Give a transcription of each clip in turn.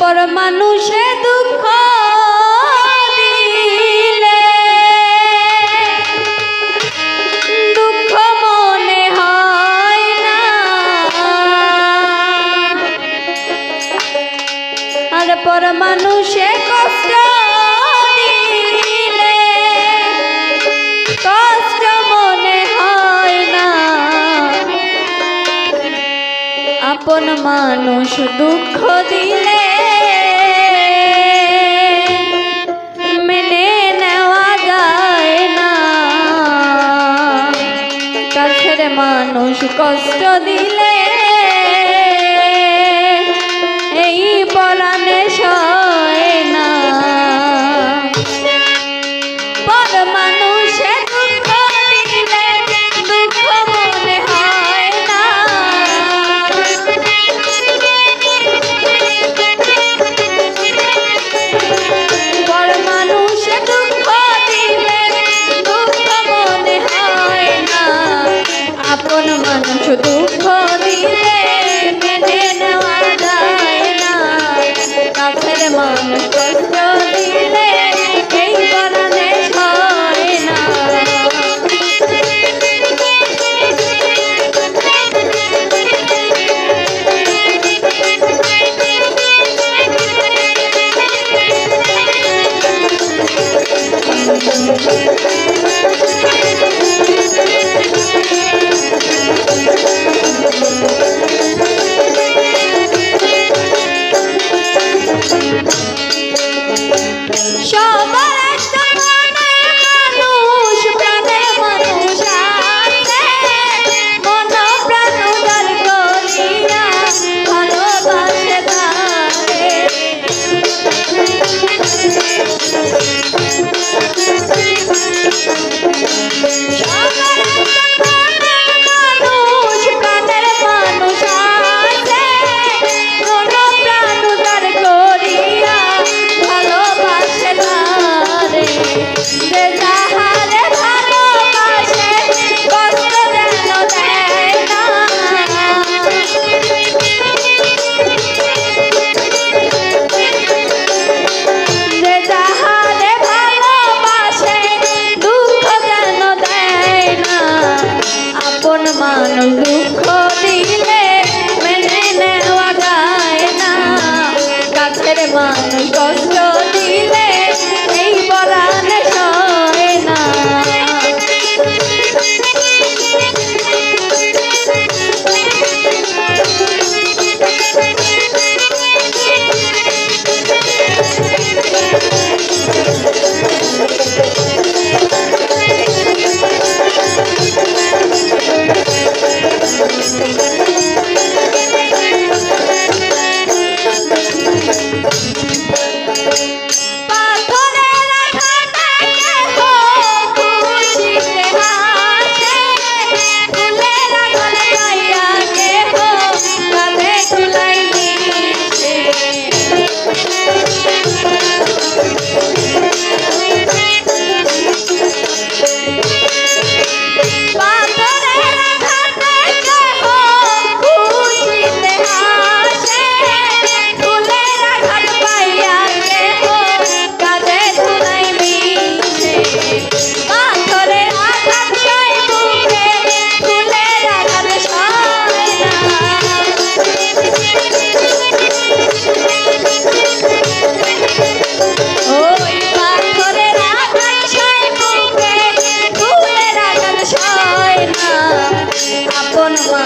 পর মানুষে দুঃখ পর মানুষে কষ্ট কষ্ট মনে হয় না। আপন মানুষ দুঃখ দিলে দিলে। এই পরাণে সয় না। পর দিলে দুঃখ মনে না। পর মানুষে দুঃখ দিলে না। আপন মানুষ দুঃখ দিলে মেনে নেওয়া যায় না কাছের মানুষ কষ্ট দিলে এই কারণে হয় না Thank you. সবাই মানুষ দুঃখ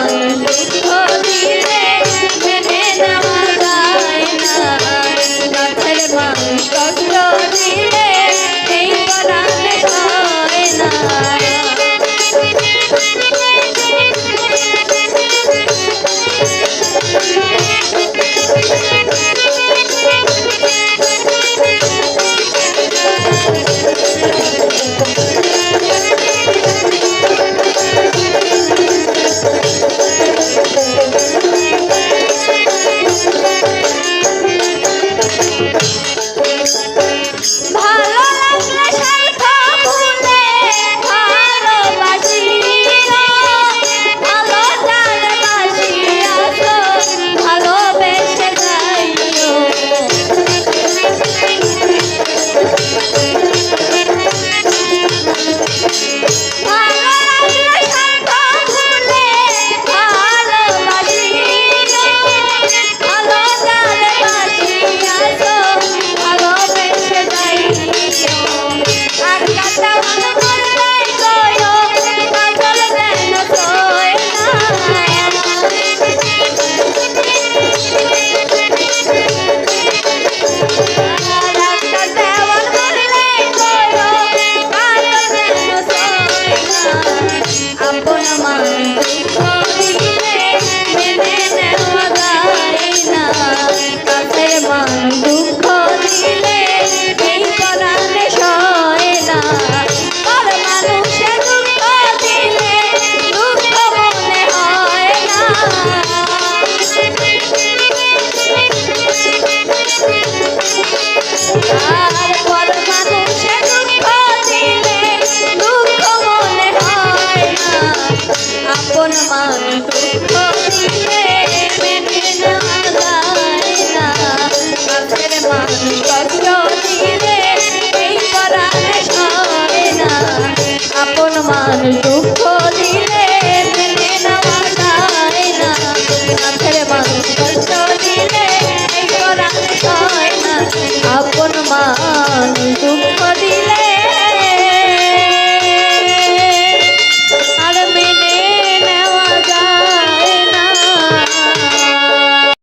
Hare Krishna. মানুষ দিলে আপন মান দুঃখ দিলে